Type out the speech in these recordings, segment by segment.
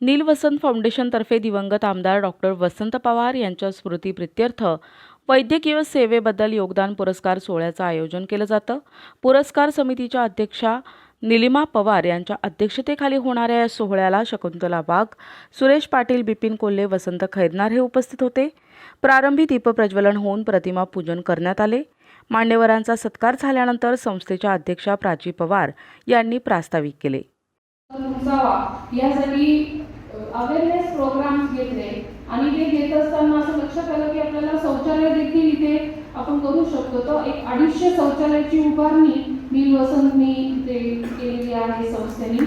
नील वसंत फाउंडेशनतर्फे दिवंगत आमदार डॉक्टर वसंत पवार यांच्या स्मृतीप्रित्यर्थ वैद्यकीय सेवेबद्दल योगदान पुरस्कार सोहळ्याचं आयोजन केलं जातं. पुरस्कार समितीच्या अध्यक्षा निलिमा पवार यांच्या अध्यक्षतेखाली होणाऱ्या या सोहळ्याला शकुंतला वाघ सुरेश पाटील बिपिन कोल्हे वसंत खैरनार हे उपस्थित होते. प्रारंभी दीपप्रज्वलन होऊन प्रतिमा पूजन करण्यात आले. मान्यवरांचा सत्कार झाल्यानंतर संस्थेच्या अध्यक्षा प्राची पवार यांनी प्रास्ताविक केले. यासाठी घेतले. आणि ते घेत असताना असं लक्षात आलं की आपल्याला शौचालय देखील इथे आपण करू शकतो. तर एक अडीचशे शौचालयाची उभारणी नील वसंतनी इथे केलेली आहे संस्थेने.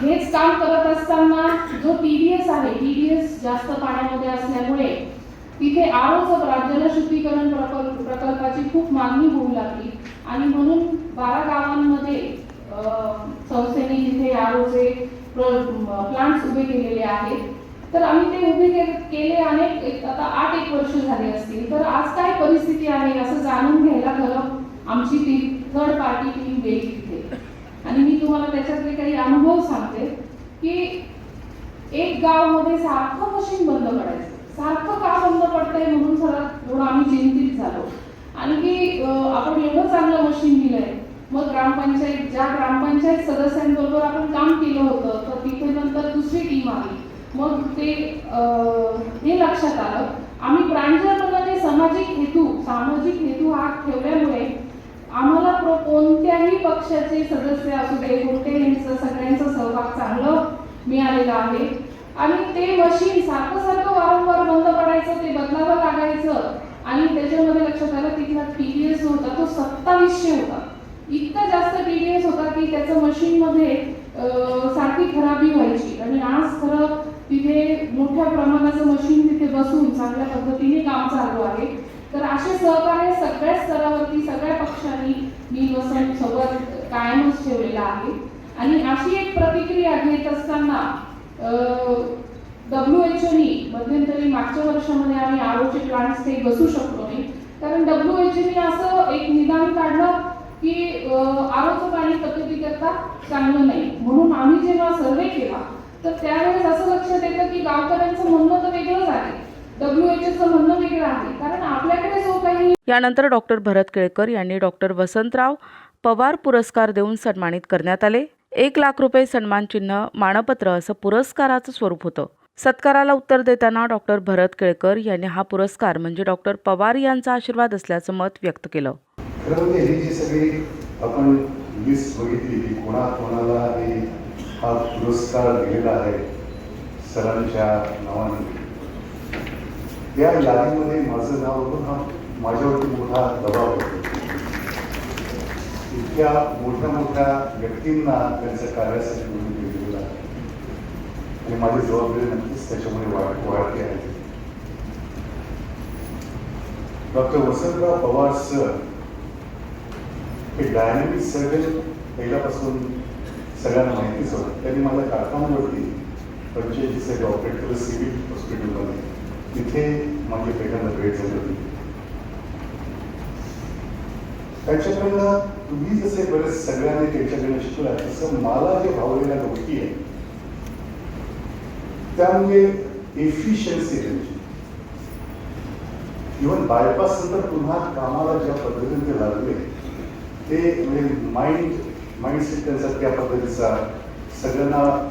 हेच काम करत असताना जो टीडीएस आहे टीडीएस जास्त पाण्यामध्ये असल्यामुळे तिथे आरोचं जलशुद्धीकरण प्रकल्प प्रकल्पाची खूप मागणी होऊ लागली. आणि म्हणून बारा गावांमध्ये अं, संस्थेने प्लांट्स उभे केलेले आहेत. तर आम्ही ते उभे केले अनेक एक- आता आठ एक वर्ष झाले असतील. तर आज काय परिस्थिती आहे असं जाणून घ्यायला खरं आमची ती थर्ड पार्टी टीम गेली तिथे. आणि मी तुम्हाला त्याच्यातले काही अनुभव सांगते की एक गावमध्ये सारखं मशीन बंद पडायचं. सारखं का बंद पडतंय म्हणून सगळं थोडं आम्ही चिंतित झालो. आणि की आपण एवढं चांगलं मशीन दिलंय. मग ग्रामपंचायत ज्या ग्रामपंचायत सदस्यांबरोबर आपण काम केलं होतं तर तिथे नंतर दुसरी टीम आली मग ते हे लक्षात आलं. आम्ही प्रांजळपणाने सामाजिक हेतू सामाजिक हेतू हा ठेवल्यामुळे आम्हाला प्र कोणत्याही पक्षाचे सदस्य असू दे कोणत्याही सगळ्यांचा सहभाग चांगलं मिळालेला आहे. आणि ते मशीन सारखं सारखं वारंवार बंद पडायचं ते बदलावं लागायचं. आणि त्याच्यामध्ये लक्षात आलं तिथला टीडीएस होता तो सत्तावीसशे होता. इतका जास्त पी टी एस होता की त्याचं मशीनमध्ये सारखी खराबी व्हायची. आणि आज खरं तिथे मोठ्या प्रमाणाचं मशीन तिथे बसून चांगल्या पद्धतीने काम चालू आहे. तर असे सहकार्य सगळ्या स्तरावरती सगळ्या पक्षांनी मी वसंत सोबत कायमच ठेवलेला आहे. आणि अशी एक प्रतिक्रिया घेत असताना डब्ल्यू एच ओनी मध्यंतरी मागच्या वर्षामध्ये आम्ही आरोचे प्लांट्स ते बसू शकलो नाही. कारण डब्ल्यू एच ओनी असं एक निदान काढलं की आरोचं पाणी तब्येती करता चांगलं नाही. म्हणून आम्ही जेव्हा सर्वे केला तर त्यावेळेस असं लक्षात येतं की गावकऱ्यांचं म्हणणं तर वेगळंच आहे. डब्ल्यू एच ओचं म्हणणं वेगळं आहे. कारण आपल्याकडे जो काही यानंतर डॉक्टर भरत केळकर यांनी डॉक्टर वसंतराव पवार पुरस्कार देऊन सन्मानित करण्यात आले. एक लाख रुपये सन्मान चिन्ह मानपत्र असं पुरस्काराचं स्वरूप होतं. सत्काराला उत्तर देताना डॉक्टर भरत केळकर यांनी हा पुरस्कार म्हणजे डॉक्टर पवार यांचा आशीर्वाद असल्याचं मत व्यक्त केलं. खरं जी सगळी आपण कोणाला हा पुरस्कार दिलेला आहे सरांच्या नावाने. या यादीमध्ये माझं नाव होतं हा माझ्यावरती मोठा दबाव होतो. इतक्या मोठ्या मोठ्या व्यक्तींना त्यांच्या कार्यासाठी निवडून दिलेलं आहे. आणि माझी जबाबदारी नक्कीच त्याच्यामुळे वाढ वाढते आहे. डॉक्टर वसंतराव पवार सर हे डायनॅमिक सर्जन पहिल्यापासून सगळ्यांना माहितीच होतं. त्यांनी मला कारखान्यावरती पंच्याऐंशी साली ऑपरेट केलं सिव्हिल हॉस्पिटलमध्ये तिथे माझी पहिल्यांदा भेट झाली होती. त्याच्याकडनं तुम्ही जसे बरेच सगळ्यांनी त्याच्याकडनं शिकला तसं मला जे भावलेल्या गोष्टी आहेत त्यामुळे एफिशियन्सी त्यांची. इव्हन बायपास नंतर पुन्हा कामाला ज्या पद्धतीने ते लागले ते म्हणजे माइंड माइंडसेट त्यांचा त्या पद्धतीचा सगळ्यांना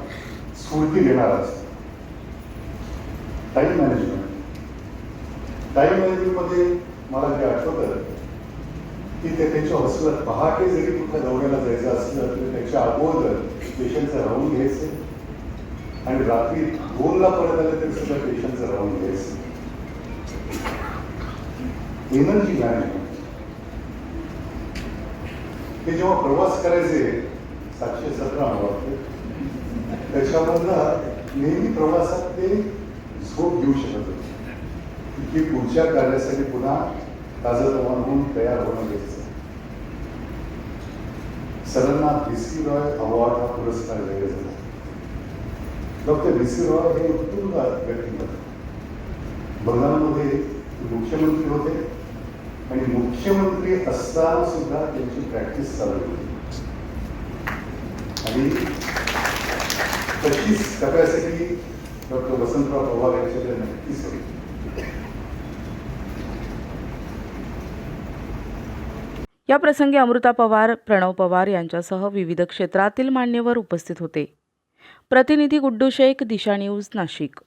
स्फूर्ती देणारा असतो टाईम मॅनेजमेंट टाईम मॅनेजमेंटमध्ये मला जे आठवतं की ते त्यांच्या हॉस्पिटलात पहाटे जरी कुठल्या दौऱ्याला जायचं असलं तर त्यांच्या अगोदर पेशंटचं राहून घ्यायचं. आणि रात्री दोनला परत आलं तरी सुद्धा पेशंटचं राहून घ्यायचं. एनर्जी मॅनेजमेंट ते जेव्हा प्रवास करायचे सातशे सतरा वाटते वाटतं त्याच्यामधनं नेहमी प्रवासात ते झोप घेऊ शकत होते. की पुढच्या कार्यासाठी पुन्हा ताजतवान होऊन तयार होणं गरजेचं सरांना बी सी रॉय अवॉर्ड हा पुरस्कार दिला झाला. डॉक्टर बी सी रॉय हे उत्तुंग व्यक्तिमत्व. बंगालमध्ये मुख्यमंत्री होते. आणि मुख्यमंत्री असताना सुद्धा त्यांची प्रॅक्टिस चालू होती. आणि तशीच कपॅसिटी डॉक्टर वसंतराव पवार यांच्याकडे नक्कीच होती. या प्रसंगी अमृता पवार प्रणव पवार यांच्यासह विविध क्षेत्रातील मान्यवर उपस्थित होते. प्रतिनिधी गुड्डू शेख दिशा न्यूज नाशिक.